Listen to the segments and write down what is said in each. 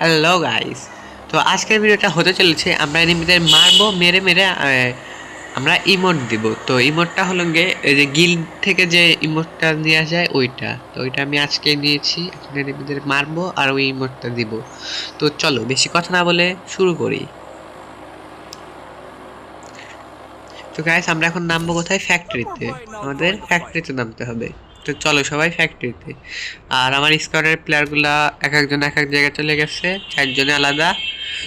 Hello guys তো আজকের ভিডিওটা হতে চলেছে, আমরা এনিমিদের মারবো, মেরে মেরে আমরা ইমোট দিব। তো ইমোটটা হলো গিয়ে যে গিল থেকে যে ইমোটটা নেওয়া যায় ওইটা। তো ওইটা আমি আজকে নিয়েছি, এখন এনিমিদের মারবো আর ওই ইমোটটা দিব। তো চলো, বেশি কথা না বলে শুরু করি। তো গাইস আমরা এখন নামবো কোথায়? ফ্যাক্টরিতে আমাদের ফ্যাক্টরিতে নামতে হবে। তো চলো সবাই ফ্যাক্টরিতে আর আমার স্কোয়াডের প্লেয়ারগুলো এক একজন এক এক জায়গায় চলে গেছে, চারজনে আলাদা।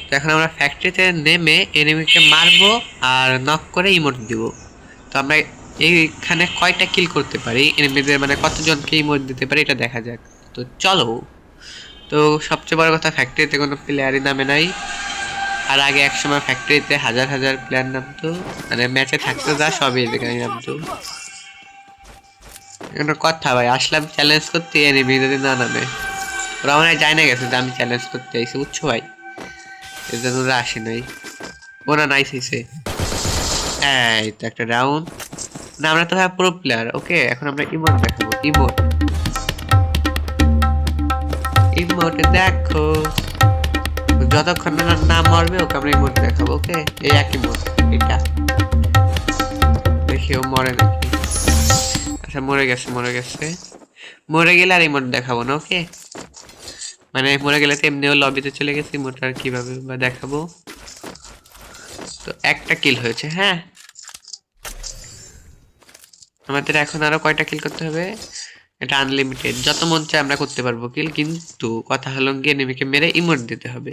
তো এখন আমরা ফ্যাক্টরিতে নেমে এনিমিকে মারবো আর নক করে ইমোট দিব। তো আমরা এইখানে কয়টা কিল করতে পারি? এনিমিদের মানে কতজনকে ইমোট দিতে পারি এটা দেখা যাক। তো চলো। তো সবচেয়ে বড় কথা ফ্যাক্টরিতে কোনো প্লেয়ারই নামে নাই। আর আগে একসময় ফ্যাক্টরিতে হাজার হাজার প্লেয়ার নামতো। মানে ম্যাচে থাকতো যা, সবই এখানে নামতো। একটা কথা ভাই, আসলাম চ্যালেঞ্জ করতে এনিমি যদি না নামে ওরা মনে হয় যায় না গেছে যে আমি চ্যালেঞ্জ করতে আইসি বুঝছ ভাই? এর জন্য ওরা আসে নাই। ও না নাইস হয়েছে এই তো একটা রাউন্ড না, আমরা তো ভাই প্রো প্লেয়ার ওকে এখন আমরা ইমোট দেখাবো ইমোট ইমোট দেখো। যতক্ষণ না নাম মরবে, ওকে আমরা ইমোট দেখাবো ওকে এই এক ইমোট এটা। দেখি ও মরে নাকি। আচ্ছা মরে গেছে মরে গেছে। মরে গেলে আর ইমোট দেখাবো না ওকে মানে মরে গেলে তো এমনিও লবিতে চলে গেছে ইমোট আর কীভাবে বা দেখাবো? তো একটা কিল হয়েছে হ্যাঁ? আমাদের এখন আরও কয়টা কিল করতে হবে? এটা আনলিমিটেড যত মন চায় আমরা করতে পারব কিল কিন্তু কথা হলো গিয়ে নেমিকে মেরে ইমোট দিতে হবে।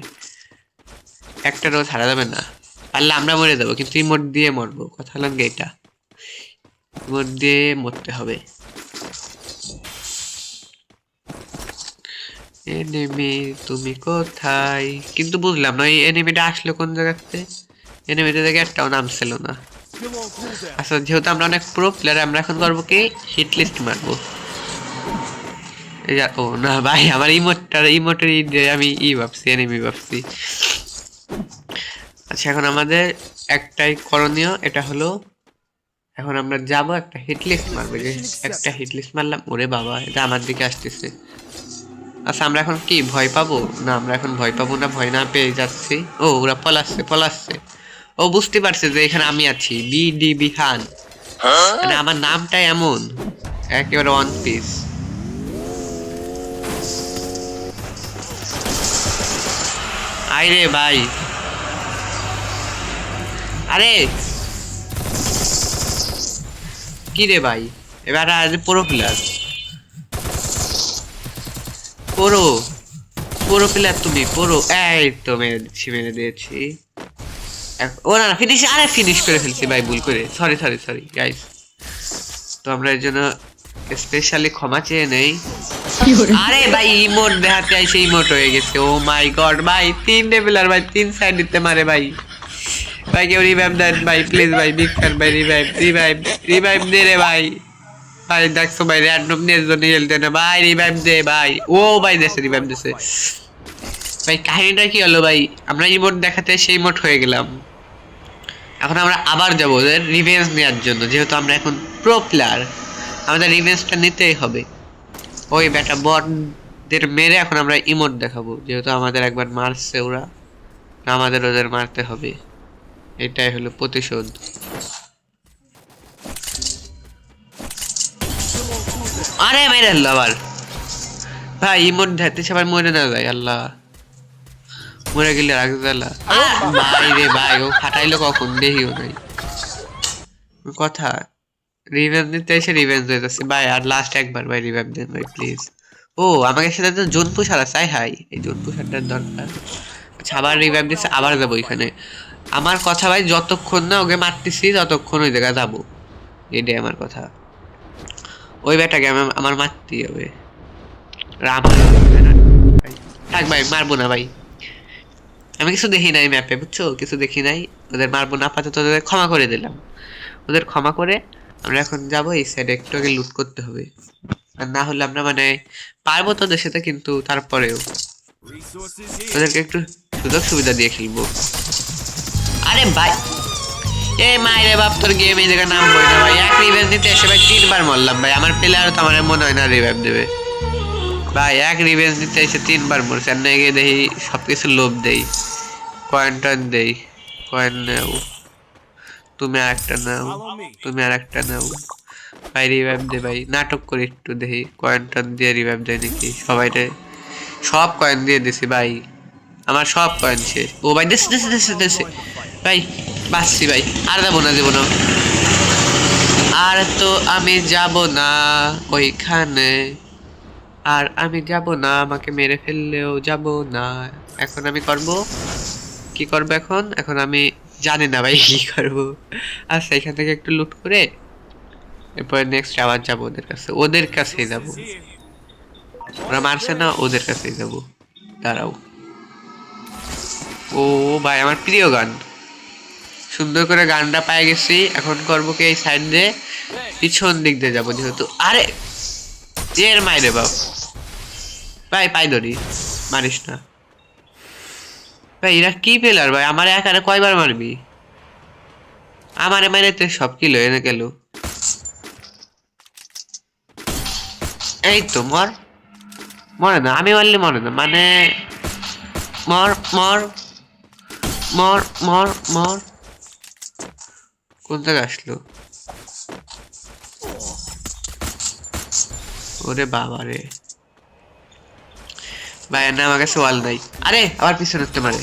একটা রোজ হারা যাবে না। পারলে আমরা মরে যাব, কিন্তু ইমোট দিয়ে মরবো। কথা হলো গিয়ে এটা। ইমোট দিয়ে মরতে হবে। এনিমি তুমি কোথায়? কিন্তু বুঝলাম না, এই এনিমিটা আসলো কোন জায়গাতে এনিমিটা থেকে একটাও নাম ছিল না। আচ্ছা যেহেতু আমরা অনেক প্রো প্লেয়ার আমরা এখন করব কি? হিট লিস্ট মারবো ও না ভাই, আমার ইমোটটার ইমোটের আমি ই ভাবছি এনেমি ভাবছি। আচ্ছা এখন আমাদের একটাই করণীয়, এটা হলো এখন আমরা যাব একটা হিট লিস্ট মারবো, যে একটা হিট লিস্ট মারলাম, ওরে বাবা, এটা আমার দিকে আসতেছে। আচ্ছা আমরা এখন কি, ভয় পাবো? না, আমরা এখন ভয় পাবো না, ভয় না পেয়ে যাচ্ছি। ও, ওরা পলাচ্ছে পলাচ্ছে। ও, বুঝতে পারছে যে এখানে আমি আছি বি ডি বি খান মানে আমার নামটা এমন, একেবারে ওয়ান পিস আই রে ভাই। আরে কি রে ভাই? এবার আজ পুরো প্লেয়ার পুরো পুরো প্লেয়ার তুমি পুরো। এই তো মেরে দিচ্ছি মেরে দিয়েছি। ও না ফিনিশ আরে ফিনিশ করে ফেলছি ভাই ভুল করে। সরি সরি সরি গাইস তো আমরা এর জন্য স্পেশালি ক্ষমা চেয়ে নেই। আরে ভাই ইমোট দেখাতে আইসে ইমোট হয়ে গেছে। ও মাই গড ভাই তিন লেভেলার ভাই তিন সাইড দিতে মারে ভাই। ভাই কেউ রিভাইভ দেন ভাই প্লিজ ভাই বিগ ভাই রিভাইভ রিভাইভ রিভাইভ দে রে ভাই ভাই দেখছ ভাই র্যান্ডম নিয়ে জন্য খেলতে না ভাই রিভাইভ দে ভাই ও ভাই দেশে রিভাইভ দেশে ভাই কাহিনীটা কি হলো ভাই আমরা এই ইমোট দেখাতে সেই ইমোট হয়ে গেলাম। এখন আমরা আবার যাব ওদের রিভেঞ্জ নেওয়ার জন্য, যেহেতু আমরা এখন প্রো প্লেয়ার আমাদের রিভেঞ্জটা নিতেই হবে। ওই ব্যাটা বটদের মেরে এখন আমরা ইমোট দেখাবো, যেহেতু আমাদের একবার মারছে ওরা, আমাদের ওদের মারতে হবে। এটাই হলো প্রতিশোধ। আরে মেরে আল্লাহ আবার। ভাই ইমোট ধাতে সবাই মরে না যায় আল্লাহ। মরে গেলে রাগজালা ভাই রে ভাই ও ফাটাইলো কখন? দেখিও নাই। কথা রিভেঞ্জ নিতে এসে রিভেঞ্জ হয়ে যাচ্ছে। ভাই আর লাস্ট একবার ভাই রিভেঞ্জ দেন ভাই প্লিজ ও আমাকে সাথে তো জোন পুষার আছে হাই। এই জোন পুষারটার দরকার। আচ্ছা আবার রিভেঞ্জ দিচ্ছে আবার যাব ওইখানে আমার কথা ভাই যতক্ষণ না ওকে মারতেছি ততক্ষণ ওই জায়গায় যাব। এটাই আমার কথা। ওই ব্যাটাকে আমার আমার মারতেই হবে। রাম থাক ভাই মারবো না ভাই। আমি কিছু দেখি নাই ম্যাপে বুঝছ? কিছু দেখি নাই। ওদের মারবো না আপাতত ওদের ক্ষমা করে দিলাম। ওদের ক্ষমা করে আমরা এখন যাব এই সাইডে একটু আগে লুট করতে হবে। আর না হলে আমরা মানে পারব তো ওদের সাথে কিন্তু তারপরেও। ওদেরকে একটু সুযোগ সুবিধা দিয়ে খেলব। আরে ভাই। এ মাইরে বাপ, তোর গেম এই জায়গায় নাম বই না ভাই। এক রিভেঞ্জ নিতে এসে ভাই তিনবার মরলাম ভাই। আমার প্লেয়ারও তো আমার মনে হয় না রিভাইভ দেবে। ভাই, এক রিভেঞ্জ নিতে এসে তিনবার মরছে। আর নেগে দেখি সব কিছু লোভ দেই। কয়েন টয়েন দেই। কয়েন নেও। তুমি আর একটা নাও। তুমি আর একটা নাও। ভাই রিভাইভ দে ভাই। নাটক করে একটু দেখি কয়েন টয়েন দিয়ে রিভাইভ দেয় নাকি? সবাই সব কয়েন দিয়ে দিছি ভাই। আমার সব কয়েন শেষ। ও ভাই দেশে দেশে দেশে দেশে ভাই, বাঁচছি ভাই। আর যাব না দেবো না। আর তো আমি যাব না ওইখানে। আর আমি যাব না, আমাকে মেরে ফেললেও যাব না। এখন আমি করব? কি করব এখন? এখন আমি জানি না ভাই, কি করব। আচ্ছা এখান থেকে একটু লুট করে এরপরে নেক্সট আবার যাব ওদের কাছে। ওদের কাছেই যাব। ওরা মারছে না, ওদের কাছেই যাব। দাঁড়াও। ও ভাই, আমার প্রিয় গান। সুন্দর করে গানটা পাই গেছি। এখন করব কি এই সাইড দিয়ে পিছন দিক দিয়ে যাব যেহেতু। আরে এর মাইরে বাপ। ভাই পাই ধরি। মারিস না। ভাই, এরা কি পেলার ভাই? আমার একারে কয়বার মারবি? আমারে মেরে তো সব কিলো এনে গেল। এই তো, মর। মরে না, আমি মারলে মরে না। মানে মর মর। মর মর মর। কোন থেকে আসলো? ওরে বাবা রে ভাই না আমার কাছে ওয়াল নাই। আরে আবার পিছনে উঠতে পারে।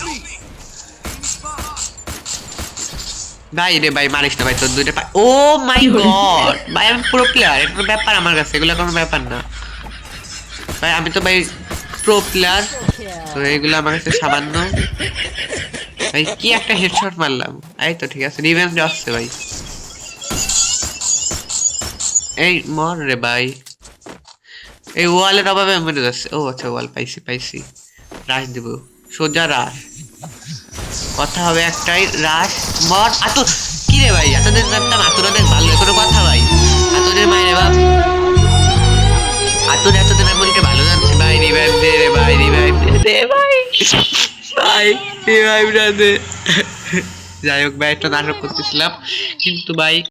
ভাই রে ভাই মারিস না ভাই তোর দুইটা পা- ও মাই গড। ভাই আমি পুরো প্লেয়ার এটা কোনো ব্যাপার আমার কাছে এগুলো কোনো ব্যাপার না। ভাই আমি তো ভাই প্রো প্লেয়ার তো এগুলো আমার কাছে সামান্য। ভাই, কি একটা হেডশট মারলাম? এই তো ঠিক আছে রিভেঞ্জ আসছে ভাই। এই মর রে ভাই। এই ওয়ালের অভাবে মরে যাচ্ছে। ও আচ্ছা ওয়াল পাইছি পাইছি। রাশ দেব। সোজা রাশ কথা হবে একটাই রাশ মর, আতো। কি রে ভাই, এতদিন জানতাম আতুর অনেক ভালো কোনো কথা ভাই। আতুরের মায়ের বাপ। আতুর এতদিন আমি ভালো জানছি ভাই রিভাইভ দে রে ভাই রিভাইভ দে দে ভাই। ভাই ভাই যাই হোক ভাই একটা নাটক করতেছিলাম। কিন্তু ভাই